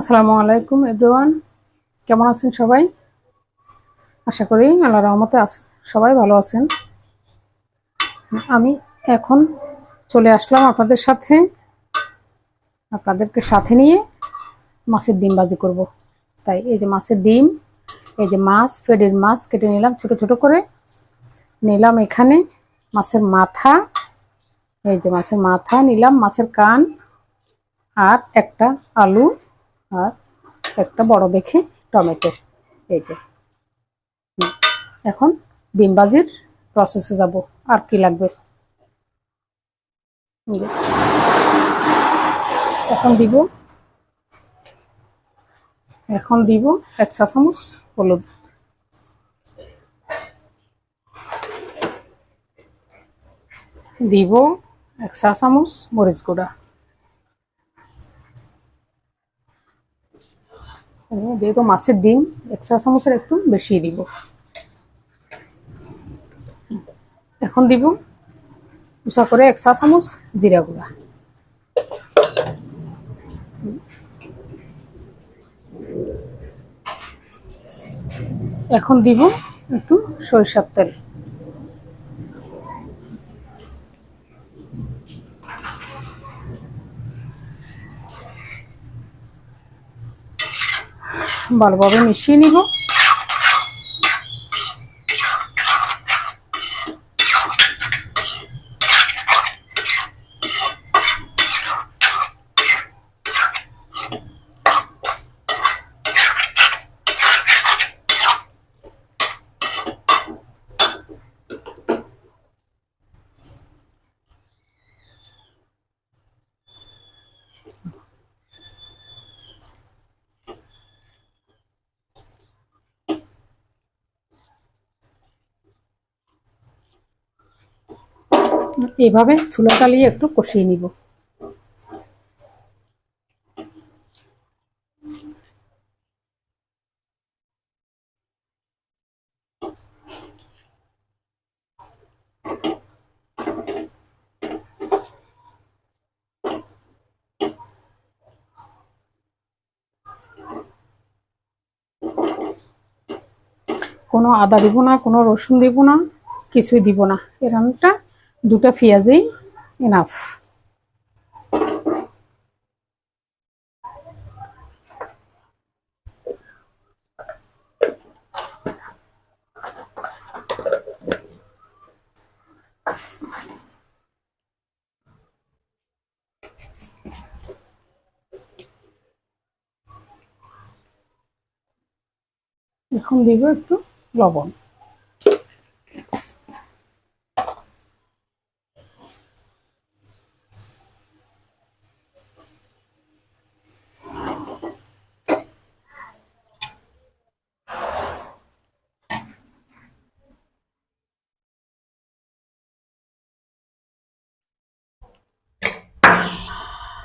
আসসালামু আলাইকুম এভরিওয়ান। কেমন আছেন সবাই? আশা করি আল্লাহ রহমতে সবাই ভালো আছেন। আমি এখন চলে আসলাম আপনাদের সাথে। আপনাদেরকে সাথে নিয়ে মাছের ডিম বাজি করব। তাই এই যে মাছের ডিম, এই যে মাছ ফেডের মাছ কেটে নিলাম ছোট ছোট করে। নিলাম এখানে মাছের মাথা, এই যে মাছের মাথা নিলাম, মাছের কান আর একটা আলু। আর একটা বড় দেখে টমেটো। এই যে। এখন ডিম ভাজির প্রসেসে যাব। আর কি লাগবে? এখন দিব। এখন দিব এক চা চামচ হলুদ। দিব এক চা চামচ মরিচ গুঁড়া। যেহেতু মাছের ডিম এক চা চামচের একটু বেশি দিব। এখন দিব উষা করে এক চা চামচ জিরা গুঁড়া। এখন দিব একটু সরিষার তেল। ভালোভাবে মিশিয়ে নিব এভাবে চুলা চালিয়ে একটু কষিয়ে নিব। কোনো আদা দিব না, কোনো রসুন দিব না, কিছুই দিব না। এর রান্নাটা দুটা পেঁয়াজই এনাফ এখন দিব একটু লবণ।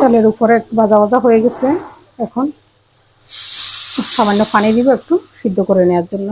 তেলের উপরে ভাজা ভাজা হয়ে গেছে। এখন সামান্য পানি দিব একটু সিদ্ধ করে নেওয়ার জন্য।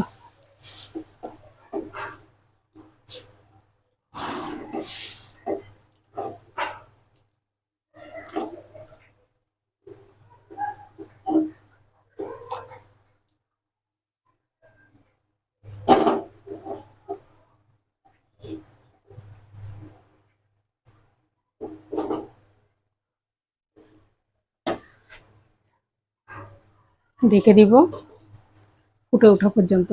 ঢেকে দিব ফুটে ওঠা পর্যন্ত।